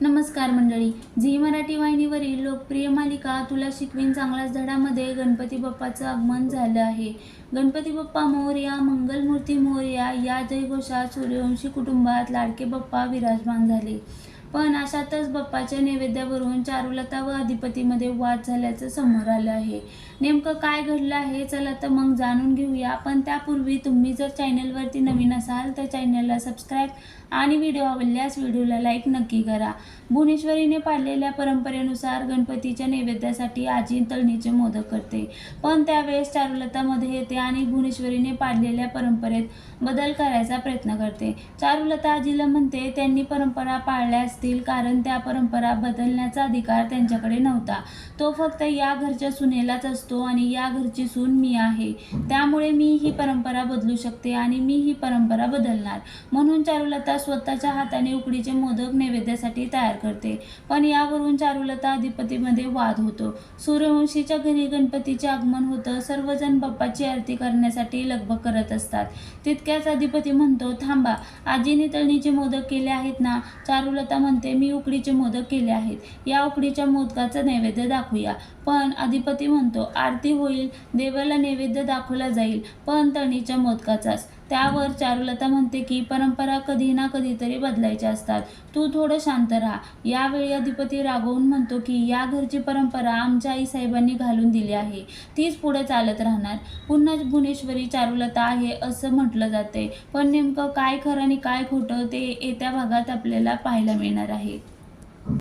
नमस्कार मंडळी. झी मराठी वाहिनीवरील लोकप्रिय मालिका तुला शिकवीन चांगलाच धडामध्ये गणपती बाप्पाचं आगमन झालं आहे. गणपती बाप्पा मोरया मंगलमूर्ती मोरया या जयघोषात सूर्यवंशी कुटुंबात लाडके बाप्पा विराजमान झाले. पण अशातच बाप्पाच्या नैवेद्यावरून चारुलता व अधिपतीमध्ये वाद झाल्याचं समोर आलं आहे. नेमकं काय घडलं आहे? चला तर मग जाणून घेऊया. पण त्यापूर्वी तुम्ही जर चॅनलवरती नवीन असाल तर चॅनलला सबस्क्राईब आणि व्हिडिओ आवडल्यास व्हिडिओला लाईक नक्की करा. भुवनेश्वरीने पाळलेल्या परंपरेनुसार गणपतीच्या नैवेद्यासाठी आजी तळणीचे मोदक करते. पण त्यावेळेस चारुलतामध्ये येते आणि भुवनेश्वरीने पाळलेल्या परंपरेत बदल करायचा प्रयत्न करते. चारुलता आजीला म्हणते त्यांनी परंपरा पाळल्या असतील कारण त्या परंपरा बदलण्याचा अधिकार त्यांच्याकडे नव्हता. तो फक्त या घरच्या सुनेलाच असतो आणि या घरची सून मी आहे. त्यामुळे मी ही परंपरा बदलू शकते आणि मी ही परंपरा बदलणार. म्हणून चारुलता स्वतःच्या हाताने उकडीचे मोदक नैवेद्यासाठी तयार करते. पण यावरून चारुलता अधिपतीमध्ये वाद होतो. सूर्यवंशीच्या घरी गणपतीचे आगमन होतं. सर्वजण बाप्पाची आरती करण्यासाठी लगबग करत असतात. तितक्याच अधिपती म्हणतो थांबा आजीने तळणीचे मोदक केले आहेत ना चारुलता म्हणते मी उकडीचे मोदक केले आहेत. या उकडीच्या मोदकाचा नैवेद्य दाखवूया. पण अधिपती म्हणतो आरती होईल देवाला नैवेद्य दाखवला जाईल पण तणीच्या मोदकाचाच. त्यावर चारुलता म्हणते की परंपरा कधी ना कधीतरी बदलायच्या असतात. तू थोडं शांत राहा. यावेळी अधिपती रागवून म्हणतो की या घरची परंपरा आमच्या आई साहेबांनी घालून दिली आहे. तीच पुढे चालत राहणार. पुन्हा भुवनेश्वरी चारुलता आहे असं म्हटलं जाते. पण नेमकं काय खरं आणि काय खोटं ते येत्या भागात आपल्याला पाहायला मिळणार आहे.